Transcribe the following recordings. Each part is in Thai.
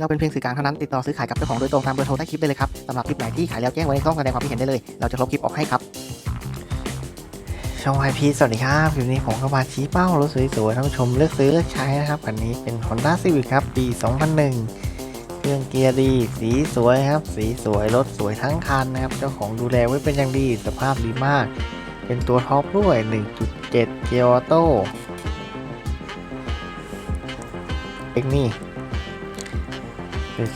เราเป็นเพียงสื่อกลางเท่านั้นติดต่อซื้อขายกับเจ้าของโดยตรงตามเบอร์โทรใต้คลิปได้เลยครับสำหรับคลิปไหนที่ขายแล้วแจ้งไว้ในช่องแสดงความคิดเห็นได้เลย เราจะลบคลิปออกให้ครับช่องไอพีสวัสดีครับคลิปนี้ผมก็มาชี้เป้ารถสวยๆท่านผู้ชมเลือกซื้อเลือกใช้นะครับคันนี้เป็น Honda Civic ครับ ปี 2001 เครื่องเกียร์ดี สีสวยครับ สีสวยรถสวยทั้งคันนะครับ เจ้าของดูแลไว้เป็นอย่างดี สภาพดีมาก เป็นตัวท็อปด้วย 1.7 เกียร์ออโต้เอกนี่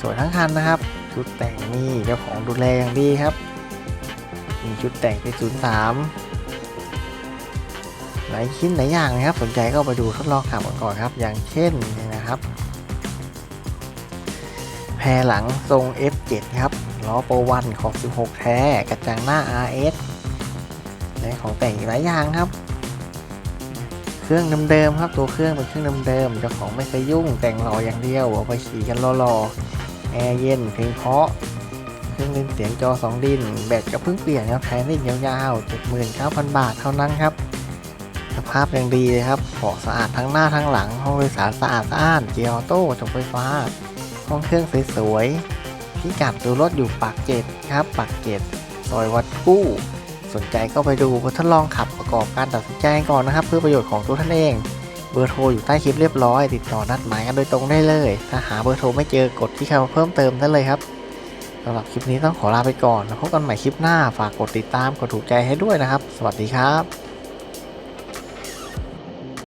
สวยๆทั้งคันนะครับ ชุดแต่งนี่เจ้าของดูแลอย่างดีครับมีชุดแต่งเป็น03หลายชิ้นหลายอย่างนะครับ สนใจก็ไปดูทดลองขับกันก่อนครับ อย่างเช่นนี่นะครับ แพรหลังทรง F7 ครับล้อโปรวันของ 16 แท้กระจังหน้า RS และของแต่งหลายอย่างครับ เครื่องเดิมๆครับตัวเครื่องเป็นเครื่องเดิมๆเจ้าของไม่เคยยุ่งแต่งหล่ออย่างเดียวเอาไปขี่กันรอๆแอร์เย็นเพลงเพาะเครื่องเล่นเสียงจอ 2 ดิน แบตก็เพิ่งเปลี่ยนครับแทนได้ยาวๆ79,000 บาทเท่านั้นครับ สภาพยังดีเลยครับเบาะสะอาดทั้งหน้าทั้งหลัง ห้องโดยสารสะอาดสะอ้านเกียร์ออโต้จบไฟฟ้า ห้องเครื่องสวยๆพิกัดดูรถอยู่ปากเกร็ดครับปากเกร็ดซอยวัดกู้ สนใจก็ไปดูทดลองขับประกอบการตัดสินใจก่อนนะครับ เพื่อประโยชน์ของตัวท่านเอง เบอร์โทรอยู่ใต้คลิปเรียบร้อย ติดต่อนัดหมายกันโดยตรงได้เลย ถ้าหาเบอร์โทรไม่เจอกดที่คำเพิ่มเติมได้เลยครับสำหรับคลิปนี้ต้องขอลาไปก่อนพบกันใหม่คลิปหน้าฝากกดติดตามกดถูกใจให้ด้วยนะครับ สวัสดีครับ